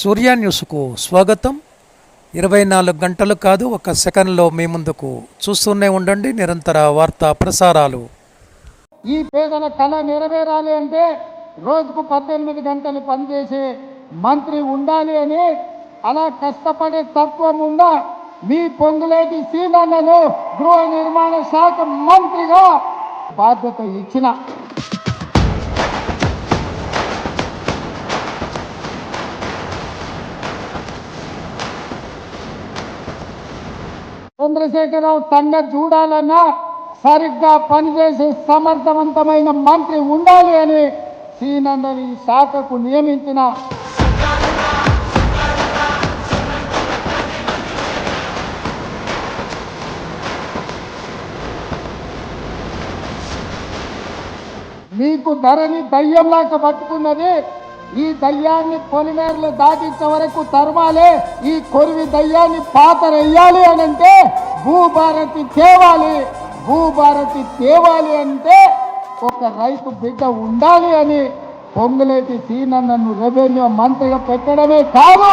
సూర్య న్యూస్కు స్వాగతం. ఇరవై నాలుగు గంటలు కాదు ఒక సెకండ్లో మీ ముందుకు చూస్తూనే ఉండండి. నిరంతర వార్తా ప్రసారాలు. ఈ పేదల కళ నెరవేరాలి అంటే రోజుకు పద్దెనిమిది గంటలు పనిచేసే మంత్రి ఉండాలి అని అలా కష్టపడే తత్వం ఉన్న మీ పొంగులేటి సీనన్నను గృహ నిర్మాణ శాఖ మంత్రిగా బాధ్యత ఇచ్చిన చంద్రశేఖరరావు తండ్రి చూడాలన్నా సరిగ్గా పనిచేసే సమర్థవంతమైన మంత్రి ఉండాలి అని సీనందరి ఈ శాఖకు నియమించిన మీకు ధరని దయ్యంలాగా పట్టుకున్నది ఈ దయ్యాన్ని పొలిమేరలు దాటించే వరకు తరమాలి ఈ కొరివి దయ్యాన్ని పాతరేయాలి అని అంటే భూభారతి తేవాలి భూభారతి తేవాలి అంటే ఒక రైతు బిడ్డ ఉండాలి అని పొంగులేటి సీనన్నను రెవెన్యూ మంత్రిగా పెట్టడమే కాదు.